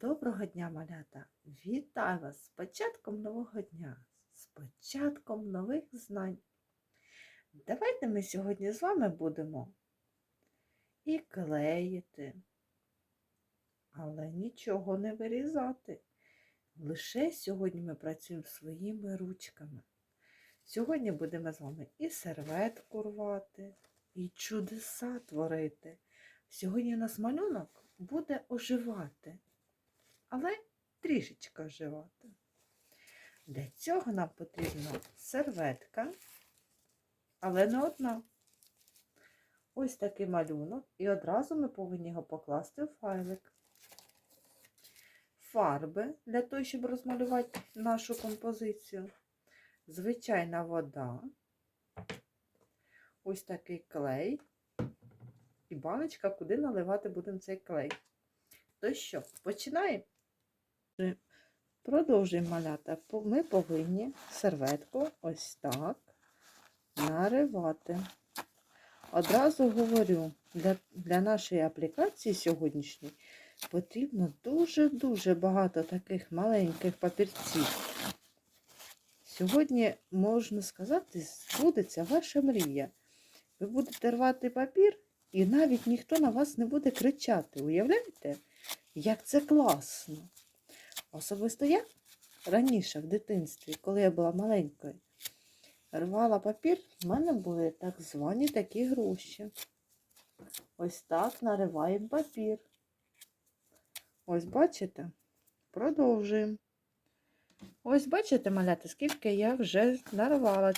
Доброго дня, малята! Вітаю вас з початком нового дня, з початком нових знань. Давайте ми сьогодні з вами будемо і клеїти, але нічого не вирізати. Лише сьогодні ми працюємо своїми ручками. Сьогодні будемо з вами і серветку рвати, і чудеса творити. Сьогодні у нас малюнок буде оживати але трішечки оживати. Для цього нам потрібна серветка, але не одна. Ось такий малюнок, і одразу ми повинні його покласти в файлик. Фарби для того, щоб розмалювати нашу композицію. Звичайна вода, ось такий клей і баночка, куди наливати будемо цей клей. То що, починаємо? Продовжуємо малята. Ми повинні серветку ось так наривати. Одразу говорю, для, для нашої аплікації сьогоднішньої потрібно дуже-дуже багато таких маленьких папірців. Сьогодні, можна сказати, збудеться ваша мрія. Ви будете рвати папір, і навіть ніхто на вас не буде кричати. Уявляєте, як це класно! Особисто я раніше в дитинстві, коли я була маленькою, рвала папір, в мене були так звані такі гроші. Ось так нариваємо папір. Ось бачите? Продовжуємо. Ось бачите, маляти, скільки я вже нарвала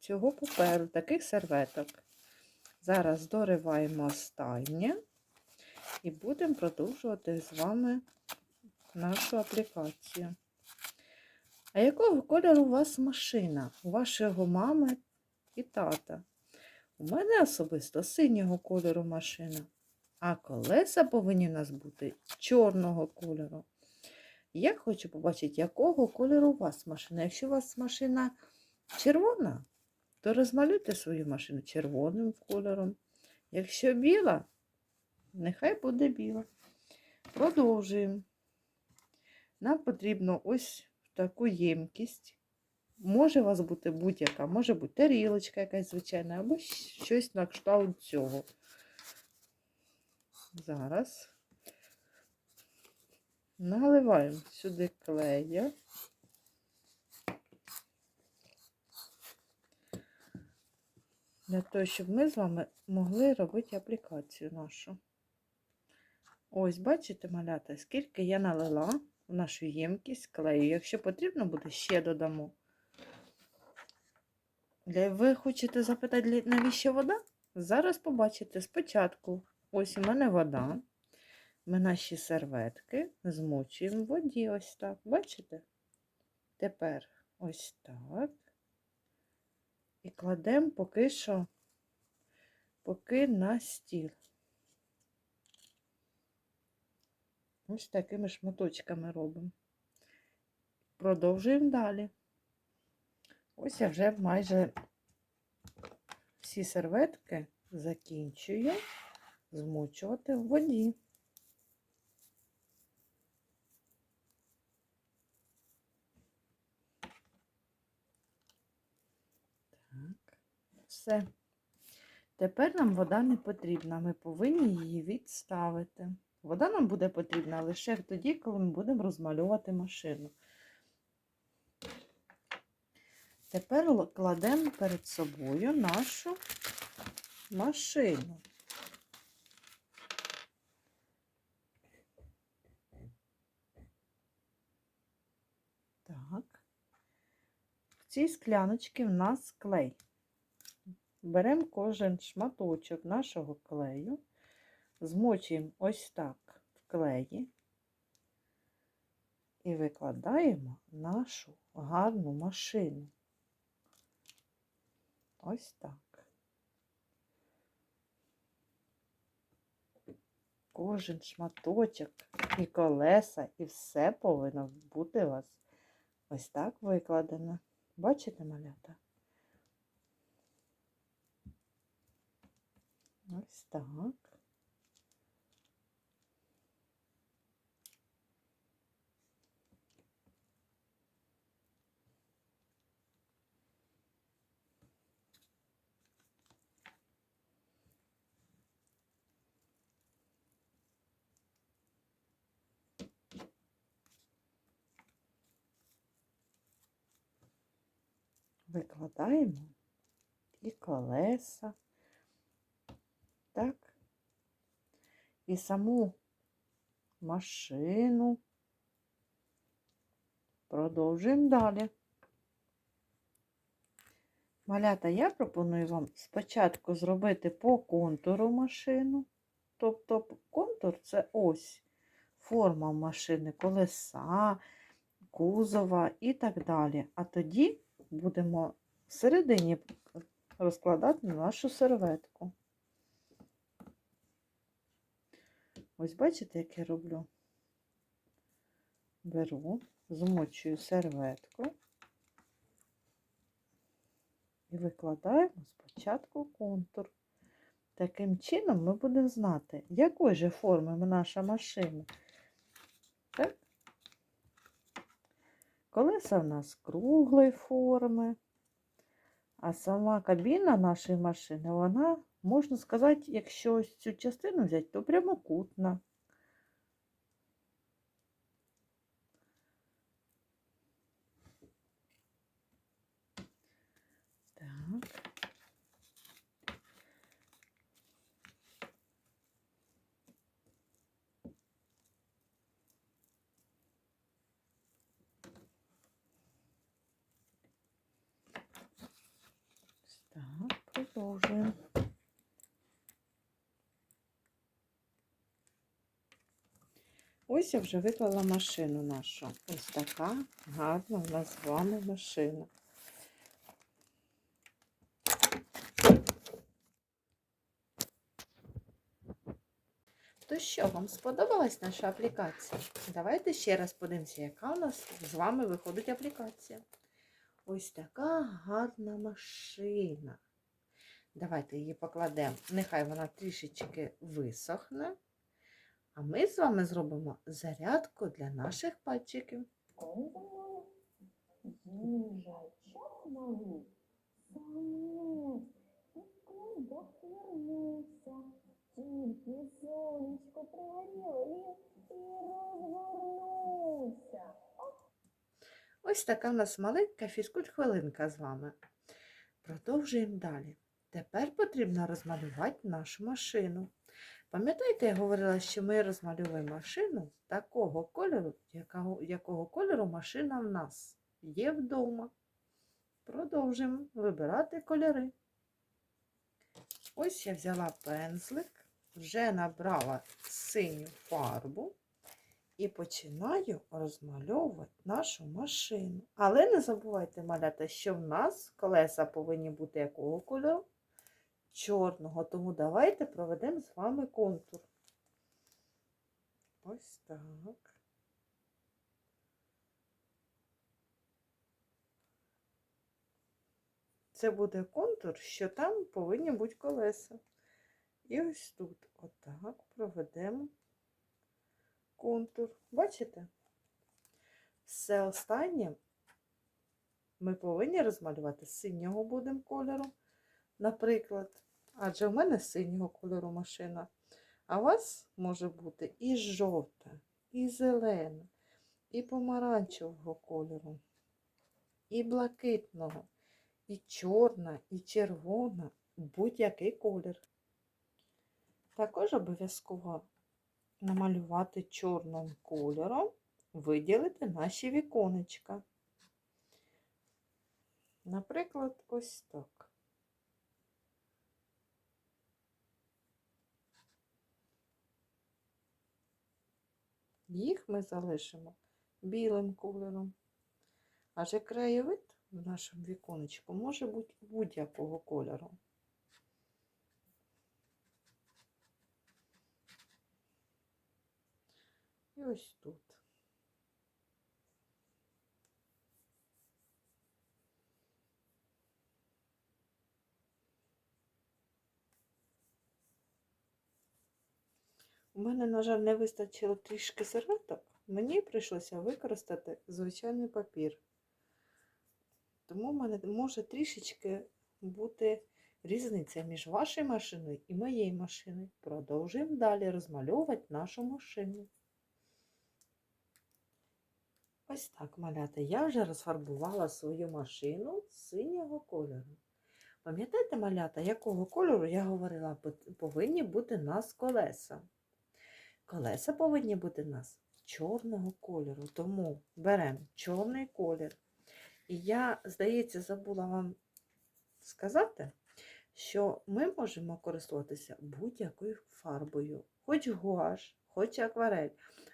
цього паперу, таких серветок. Зараз дориваємо останнє і будемо продовжувати з вами нашу аплікацію. А якого кольору у вас машина? У вашого мами і тата? У мене особисто синього кольору машина. А колеса повинні у нас бути чорного кольору. Я хочу побачити, якого кольору у вас машина. Якщо у вас машина червона, то розмалюйте свою машину червоним кольором. Якщо біла, нехай буде біла. Продовжуємо. Нам потрібно ось таку ємкість. Може у вас бути будь-яка, може бути тарілочка якась звичайна, або щось на кшталт цього. Зараз наливаємо сюди клея. Для того, щоб ми з вами могли робити аплікацію нашу. Ось, бачите, малята, скільки я налила в нашу ємкість клею. Якщо потрібно буде, ще додамо. Ви хочете запитати, навіщо вода? Зараз побачите спочатку. Ось у мене вода. Ми наші серветки змочуємо в воді ось так. Бачите? Тепер ось так. І кладемо поки що, поки на стіл. Ось такими шматочками робимо. Продовжуємо далі. Ось я вже майже всі серветки закінчую змочувати в воді. Так, все. Тепер нам вода не потрібна, ми повинні її відставити. Вода нам буде потрібна лише тоді, коли ми будемо розмальовувати машину. Тепер кладемо перед собою нашу машину. В цій скляночці в нас клей. Беремо кожен шматочок нашого клею змочуємо ось так в клеї і викладаємо нашу гарну машину. Ось так. Кожен шматочок і колеса, і все повинно бути у вас ось так викладено. Бачите, малята? Ось так. Викладаємо і колеса, так, і саму машину. Продовжуємо далі. Малята, я пропоную вам спочатку зробити по контуру машину. Тобто контур це ось форма машини, колеса, кузова і так далі. А тоді будемо всередині розкладати нашу серветку. Ось бачите, як я роблю? Беру, змочую серветку і викладаємо спочатку контур. Таким чином ми будемо знати, якої же форми наша машина. Так? Колеса в нас круглої форми, а сама кабіна нашої машини, вона, можна сказати, якщо цю частину взяти, то прямокутна. Так. Так, продовжуємо. Ось я вже виклала машину нашу. Ось така гарна в нас з вами машина. То що, вам сподобалась наша аплікація? Давайте ще раз подивимося, яка у нас з вами виходить аплікація. Ось така гарна машина. Давайте її покладемо. Нехай вона трішечки висохне. А ми з вами зробимо зарядку для наших пальчиків. Ось така в нас маленька фізкульт-хвилинка з вами. Продовжуємо далі. Тепер потрібно розмалювати нашу машину. Пам'ятаєте, я говорила, що ми розмалюємо машину такого кольору, якого, якого кольору машина в нас є вдома. Продовжуємо вибирати кольори. Ось я взяла пензлик, вже набрала синю фарбу і починаю розмальовувати нашу машину. Але не забувайте, малята, що в нас колеса повинні бути якого кольору? Чорного. Тому давайте проведемо з вами контур. Ось так. Це буде контур, що там повинні бути колеса. І ось тут отак проведемо контур. Бачите? Все останнє ми повинні розмалювати з синього будемо кольору, наприклад. Адже в мене синього кольору машина. А у вас може бути і жовта, і зелена, і помаранчевого кольору, і блакитного, і чорна, і червона, будь-який колір. Також обов'язково намалювати чорним кольором, виділити наші віконечка. Наприклад, ось так. Їх ми залишимо білим кольором. Адже краєвид в нашому віконечку може бути будь-якого кольору. І ось тут. У мене, на жаль, не вистачило трішки серветок. Мені прийшлося використати звичайний папір. Тому в мене може трішечки бути різниця між вашою машиною і моєю машиною. Продовжуємо далі розмальовувати нашу машину. Ось так, малята, я вже розфарбувала свою машину синього кольору. Пам'ятаєте, малята, якого кольору я говорила, повинні бути нас колеса? Колеса повинні бути у нас чорного кольору, тому беремо чорний колір. І я, здається, забула вам сказати, що ми можемо користуватися будь-якою фарбою, хоч гуаш, хоч акварель.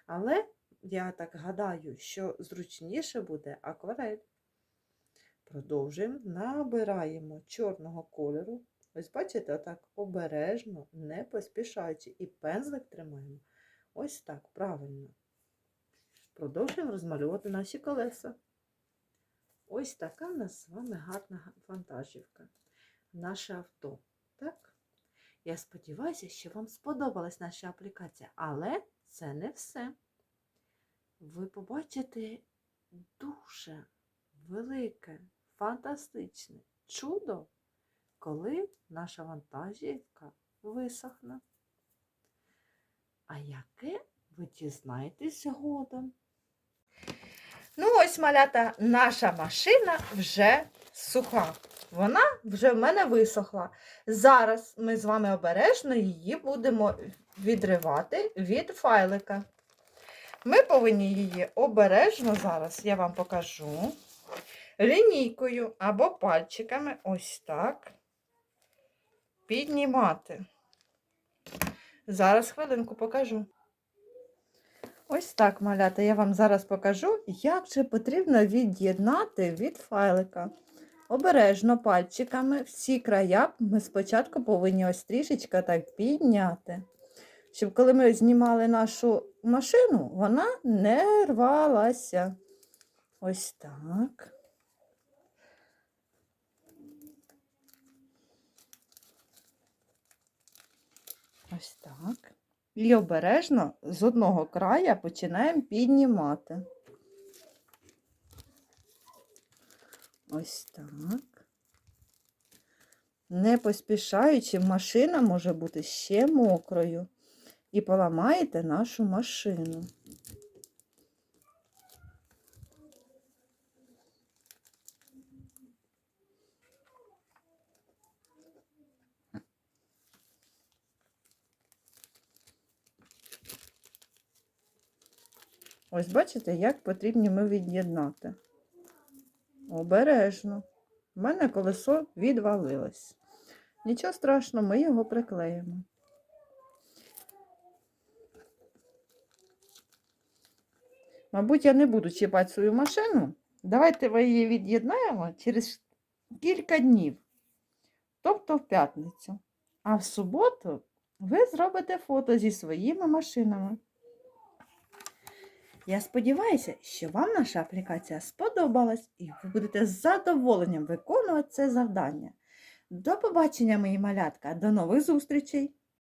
Але я так гадаю, що зручніше буде акварель. Продовжуємо, набираємо чорного кольору. Ось бачите, отак обережно, не поспішаючи. І пензлик тримаємо ось так, правильно. Продовжуємо розмалювати наші колеса. Ось така в нас з вами гарна га- вантажівка. Наше авто. Так? Я сподіваюся, що вам сподобалась наша аплікація, але це не все. Ви побачите дуже велике, фантастичне чудо, коли наша вантажівка висохне. А яке ви дізнаєтесь згодом? Ну, ось малята, наша машина вже суха. Вона вже в мене висохла. Зараз ми з вами обережно її будемо відривати від файлика. Ми повинні її обережно зараз, я вам покажу, лінійкою або пальчиками ось так піднімати. Зараз хвилинку покажу. Ось так, малята, я вам зараз покажу, як же потрібно від'єднати від файлика. Обережно пальчиками всі края ми спочатку повинні ось трішечки так підняти, щоб коли ми знімали нашу машину, вона не рвалася. Ось так. Ось так. І обережно з одного края починаємо піднімати. Ось так. Не поспішаючи, машина може бути ще мокрою. І поламаєте нашу машину. Ось бачите, як потрібні ми від'єднати. Обережно. У мене колесо відвалилось. Нічого страшного, ми його приклеїмо. Мабуть, я не буду чіпати свою машину. Давайте ми її від'єднаємо через кілька днів, тобто в п'ятницю. А в суботу ви зробите фото зі своїми машинами. Я сподіваюся, що вам наша аплікація сподобалась і ви будете з задоволенням виконувати це завдання. До побачення, мої малятка, до нових зустрічей!